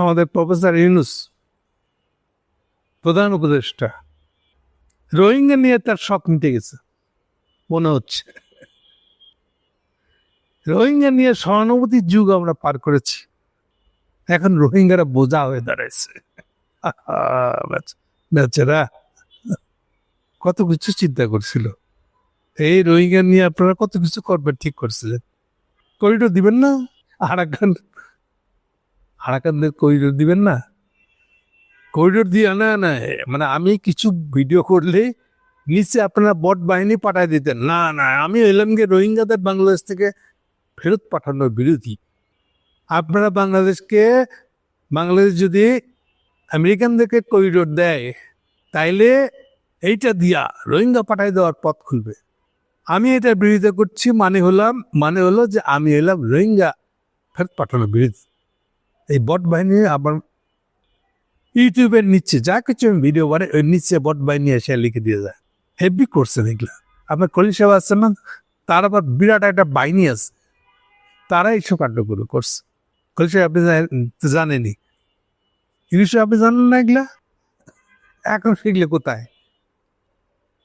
আমাদের প্রফেসর ইউনুস, প্রধান উপদেষ্টা, রোহিঙ্গা নিয়ে তার শখ মিটে গেছে, মনে হচ্ছে। রোহিঙ্গা নিয়ে সহানুভূতির যুগ আমরা পার করেছি। এখন রোহিঙ্গারা বোঝা হয়ে দাঁড়াইছে। বেচারা। কত কিছু চিন্তা করছিল। এই রোহিঙ্গা নিয়ে আপনারা কত কিছু করবেন, ঠিক করছিলেন। করিডোর দিবেন না? আরাকান আরাকানদের করিডোর দিবেন না? করিডোর দিয়ে না না মানে আমি কিছু ভিডিও করলে নিচে আপনারা বট বাহিনী পাঠায় দিতেন। না না, আমি এলাম গিয়ে রোহিঙ্গাদের বাংলাদেশ থেকে ফেরত পাঠানোর বিরোধী। আপনারা বাংলাদেশকে, বাংলাদেশ যদি আমেরিকানদেরকে করিডোর দেয়, তাইলে এইটা দিয়া রোহিঙ্গা পাঠাই দেওয়ার পথ খুলবে। আমি এটা বিরোধিতা করছি মানে হলাম মানে হলো যে আমি এলাম রোহিঙ্গা ফেরত পাঠানোর বিরোধী। এই বট বাহিনী আবার ইউটিউবের নিচে, যা কিছু আমি ভিডিও বানাই, ওই নিচে বট বাহিনী এসে লিখে দিয়ে যায়। হেভি করছেন এগুলা। আপনার কলি সাহেব আছেন না? তার আবার বিরাট একটা বাহিনী আছে। তারা এইসব কাণ্ডগুলো করছে। কলি সাহেব, আপনি জানেন- ইংলিশ আপনি জানেন না এগুলা? এখন শিখলে কোথায়?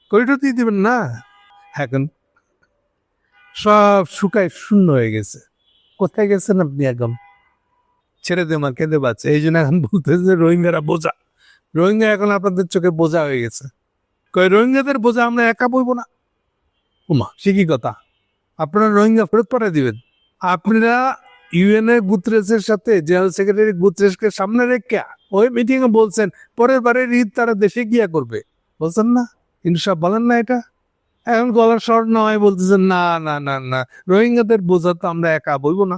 কলিটা দিয়ে দেবেন না? এখন সব শুকায় শূন্য হয়ে গেছে। কোথায় গেছেন আপনি একদম ছেড়ে দে আমার কেঁদে পাচ্ছে এই জন্য এখন বলতেছে রোহিঙ্গারা বোঝা। রোহিঙ্গা এখন আপনাদের চোখে বোঝা হয়ে গেছে। কই রোহিঙ্গাদের বোঝা, আমরা একা বইব না? উমা সে কি কথা। আপনারা রোহিঙ্গা ফেরত পাঠিয়ে দিবেন। আপনারা ইউএনএ গুতরেসের সাথে জেনারেল সেক্রেটারি গুতরেসকে সামনে রেখে ওই মিটিং এ বলছেন, পরের বারের ঈদ তারা দেশে গিয়া করবে। বলছেন না? সব বলেন না এটা? এখন গলার স্বর নয়, বলতেছেন, না না না না। রোহিঙ্গাদের বোঝা তো আমরা একা বইব না।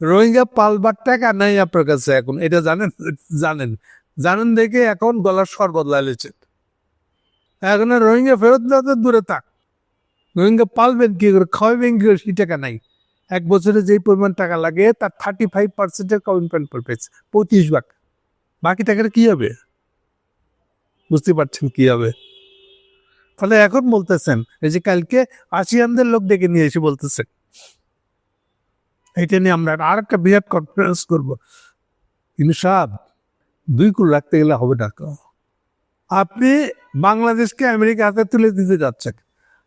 রোহিঙ্গা পালবার টাকা নাই আপনার কাছে এখন, এটা জানেন? জানেন। জানেন দেখে এখন গলার স্বর বদলাইলেছে এখন রোহিঙ্গা ফেরত দেওয়া দূরে থাক। রোহিঙ্গা পালবেন কি করে, খাওয়াবেন কি করে, সেই টাকা নাই। এক বছরে যেই পরিমাণ টাকা লাগে, তার থার্টি ফাইভ পার্সেন্টের কমিটমেন্ট পেয়েছে পঁচিশ ভাগ বাকি টাকাটা কি হবে? বুঝতে পারছেন কি হবে? ফলে এখন বলতেছেন, এই যে কালকে আসিয়ানদের লোক ডেকে নিয়ে এসে বলতেছেন এটা নিয়ে আমরা আর একটা বিরাট কনফারেন্স করব। কিন্তু সাহেব দুই কুল রাখতে গেলে হবে না। আপনি বাংলাদেশকে আমেরিকা হাতে তুলে দিতে যাচ্ছেন।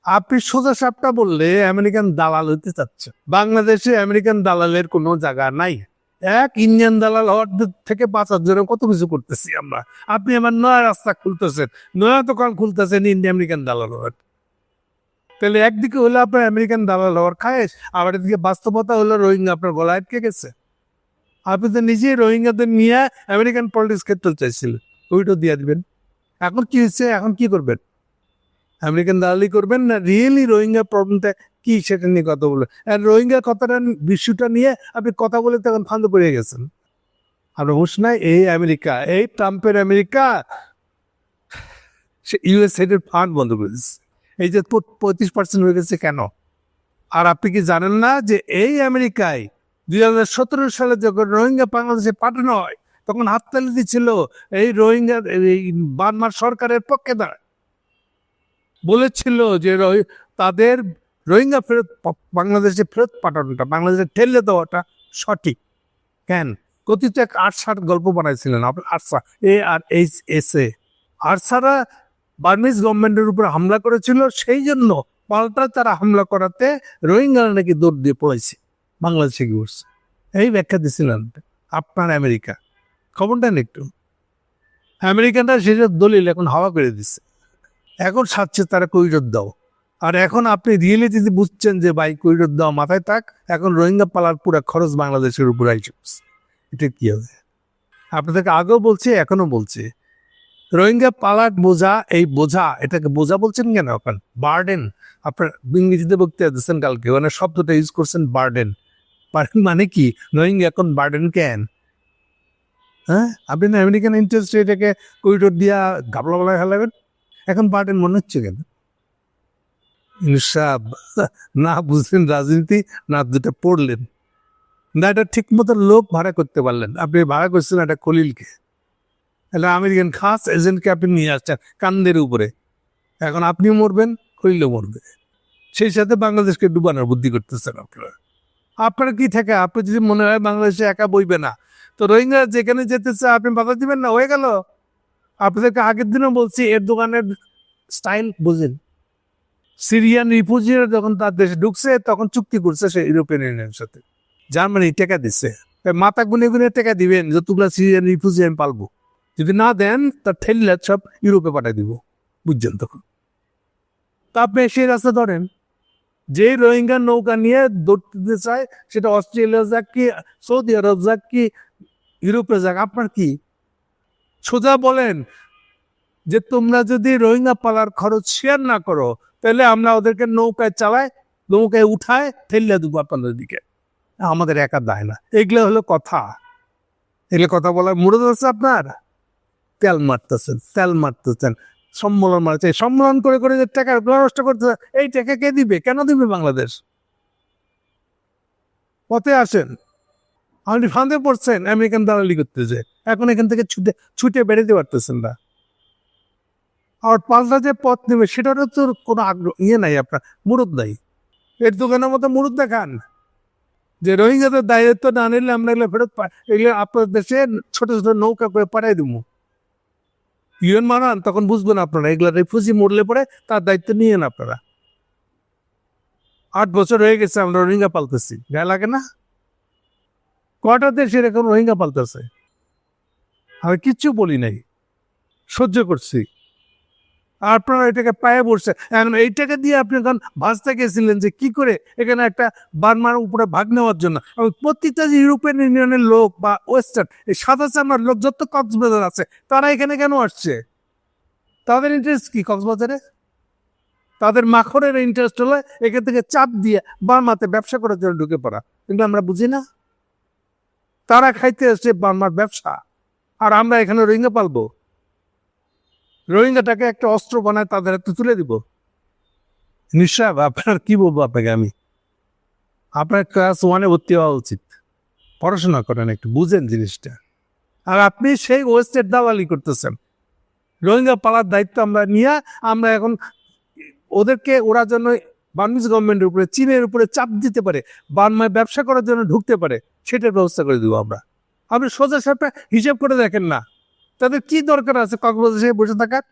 আপনি সোজা সাপটা বললে আমেরিকান দালাল হতে চাচ্ছে বাংলাদেশে আমেরিকান দালালের কোনো জায়গা নাই। এক ইন্ডিয়ান দালাল হওয়ার থেকে বাঁচার জন্য কত কিছু করতেছি আমরা। আপনি আমার নয়া রাস্তা খুলতেছেন, নয়া দোকান খুলতেছেন ইন্ডিয়া আমেরিকান দালাল হওয়ার। তাহলে একদিকে হলো আপনার আমেরিকান দালাল হওয়ার খায়েশ, আবার এদিকে বাস্তবতা হলো রোহিঙ্গা আপনার গলায় আটকে গেছে। আপনি তো নিজেই রোহিঙ্গাদের নিয়ে আমেরিকান পলিটিক্স খেলতে চাইছিলেন ওইটা দিয়ে দিবেন। এখন কি হচ্ছে এখন কি করবেন? আমেরিকান দালালি করবেন না? রিয়েলি রোহিঙ্গা প্রবলেমটা কি সেটা নিয়ে কথা বলবেন? আর রোহিঙ্গা কথাটা বিশ্বটা নিয়ে আপনি কথা বলে তখন ফান্দ পড়ে গেছেন। আপনার হুঁশ নাই, এই আমেরিকা, এই ট্রাম্পের আমেরিকা, সে ইউএস এর ফান্ড বন্ধ করে দিচ্ছে এই যে পঁয়ত্রিশ পার্সেন্ট হয়ে গেছে কেন? আর আপনি কি জানেন না যে এই আমেরিকায় দুই হাজার সতেরো সালে যখন রোহিঙ্গা বাংলাদেশে পাঠানো হয়, তখন হাততালি দিচ্ছিল এই রোহিঙ্গা, এই বার্মার সরকারের পক্ষে দাঁড়ায় বলেছিল যে তাদের রোহিঙ্গা ফেরত, বাংলাদেশে ফেরত পাঠানোটা, বাংলাদেশে ঠেলে দেওয়াটা সঠিক। কেন? কথিত এক আটসার গল্প বানাইছিলেন আটসা A R H S A. আরসারা Burmese গভর্নমেন্টের উপর হামলা করেছিল, সেই জন্য পাল্টা তারা হামলা করাতে রোহিঙ্গারা নাকি দৌড় দিয়ে পড়েছে বাংলাদেশে উঠছে। এই ব্যাখ্যা দিয়েছিলেন আপনার আমেরিকা। খবরটা একটু। আমেরিকানরা সেসব দলিল এখন হাওয়া করে দিচ্ছে। এখন সাচ্ছে তারা কৈরত দাও। আর এখন আপনি রিয়েলিটিতে বুঝছেন যে ভাই কৈরত দেওয়া মাথায় থাক, এখন রোহিঙ্গা পালার পুরো খরচ বাংলাদেশের উপর আইসে। এটা কি হবে? আপনাদেরকে আগেও বলছে এখনও বলছে। রোহিঙ্গা পালার বোঝা, এই বোঝা, এটাকে বোঝা বলছেন কেন এখন? বার্ডেন। আপনার ইংরেজিতে বক্তৃতা দিচ্ছেন কালকে মানে শব্দটা ইউজ করছেন বার্ডেন। মানে কি? রোহিঙ্গা এখন বার্ডেন কেন? হ্যাঁ? আপনি না আমেরিকান ইন্টারেস্ট এটাকে করিডোর দিয়া গাবলা বলা ফেলাবেন এখন বার্ডেন মনে হচ্ছে কেন? ইনসাব না বুঝলেন রাজনীতি, না দুটা পড়লেন। না, এটা ঠিক মতো লোক ভাড়া করতে পারলেন। আপনি ভাড়া করছেন একটা কলিলকে এটা আমেরিকান খাস এজেন্টকে আপনি নিয়ে আসছেন কান্দের উপরে। এখন আপনিও মরবেন কলিলও মরবে। সেই সাথে বাংলাদেশকে ডুবানোর বুদ্ধি করতেছেন আপনারা। আপনার কি থাকে? আপনি যদি মনে হয় বাংলাদেশে একা বইবে না, তো রোহিঙ্গা যেখানে যেতে চায়, আপনি বাধা দিবেন না? হয়ে গেল। আপনাদেরকে আগের দিনও বলছি এর দোকানের স্টাইল বুঝেন। সিরিয়ান রিফিউজিরা যখন তার দেশে ঢুকছে, তখন চুক্তি করছে সে ইউরোপিয়ান ইউনিয়নের সাথে। জার্মানি টাকা দিচ্ছে। মাথা গুনে গুনে টাকা দিবেন, যতগুলো সিরিয়ান রিফিউজি আমি পালবো। যদি না দেন তার ঠেলিলা সব ইউরোপে পাঠিয়ে দিব। বুঝছেন তখন? তা আপনি সেই রাস্তা ধরেন। যে রোহিঙ্গা নৌকা নিয়ে দৌড়তে চায়, সেটা অস্ট্রেলিয়া যাক কি, সৌদি আরব যাক কি, ইউরোপে যাক, আপনার কি? সোজা বলেন যে তোমরা যদি রোহিঙ্গা পালার খরচ শেয়ার না করো, তাহলে আমরা ওদেরকে নৌকায় চালাই, নৌকায় উঠায় ঠেললে দেবো আপনাদের দিকে। আমাদের একা দায় না। এগুলো হলো কথা। এগুলো কথা বলার মুরদ আছে আপনার তেল মারতেছেন তেল মারতেছেন। সম্মেলন মারছে সম্মেলন করে করে যে টাকা নষ্ট করতে এই টাকা কে দিবে? কেন দিবে বাংলাদেশ? পথে আসেন। আপনি ফাঁদে পড়ছেন, আমেরিকান দালালি করতেছে। এখন এখান থেকে ছুটে ছুটে বেরোতে পারতেছেন না। আর পাল্টা যে পথ নেবে, সেটারও তো কোনো আগ্রহ ইয়ে নাই আপনার, মুরুদ নাই। এর দোকানের মতো মুরুদ দেখান। যে রোহিঙ্গাদের দায়িত্ব না নিলে আমরা এগুলো ফেরত এগুলো আপনার দেশে ছোট ছোট নৌকা করে পাঠাই দেবো। ইউএন মারান, তখন বুঝবেন আপনারা, এগুলা রেফিউজি মরলে পরে তার দায়িত্ব নিয়েন আপনারা। আট বছর হয়ে গেছে, আমরা রোহিঙ্গা পালতেছি। গায়ে লাগে না? কটা দেশ এরকম রোহিঙ্গা পালতেছে? আমি কিচ্ছু বলি নাই। সহ্য করছি। আপনারা এটাকে পায়ে বসছে। এখন এইটাকে দিয়ে আপনি এখন ভাজতে গেছিলেন যে কি করে? এখানে একটা বার্মার উপরে ভাগ নেওয়ার জন্য। প্রত্যেকটা যে ইউরোপিয়ান ইউনিয়নের লোক বা ওয়েস্টার্ন, এই সাদা চামড়ার লোক যত কক্সবাজার আছে, তারা এখানে কেন আসছে? তাদের ইন্টারেস্ট কি কক্সবাজারে? তাদের মাখনের ইন্টারেস্ট হলে এখান থেকে চাপ দিয়ে বার্মাতে ব্যবসা করার জন্য ঢুকে পড়া। কিন্তু আমরা বুঝি না। তারা খাইতে আসছে বার্মার ব্যবসা। আর আমরা এখানে রোহিঙ্গা পালবো। রোহিঙ্গাটাকে একটা অস্ত্র বানায় তাদের হাতে তুলে দিব। নিশ্চয় আপনার কি বলব আপনাকে আমি? আপনার ক্লাস ওয়ানে ভর্তি হওয়া উচিত। পড়াশোনা করেন একটু, বুঝেন জিনিসটা। আর আপনি সেই ওয়েস্টের দালালি করতেছেন। রোহিঙ্গা পালার দায়িত্ব আমরা নিয়ে, আমরা এখন ওদেরকে ওরা যেন বার্মিজ গভর্নমেন্টের উপরে, চীনের উপরে চাপ দিতে পারে, বার্মায় ব্যবসা করার জন্য ঢুকতে পারে, সেটার ব্যবস্থা করে দেবো আমরা। আপনি সোজা সাপে হিসেব করে দেখেন না। তাদের কি দরকার আছে? কক্সবাজারে বসে থাকার?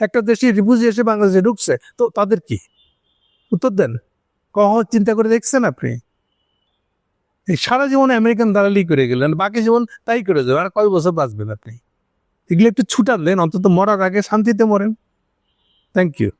একটা দেশে রিফিউজি এসে বাংলাদেশে ঢুকছে। তো তাদের কি? উত্তর দেন। কখন চিন্তা করে দেখছেন আপনি? এই সারা জীবন আমেরিকান দালালি করে গেলেন, বাকি জীবন তাই করে যাবেন। আর কয় বছর বাঁচবেন আপনি? এগুলো একটু ছুটান দেন, অন্তত মরার আগে শান্তিতে মরেন। Thank you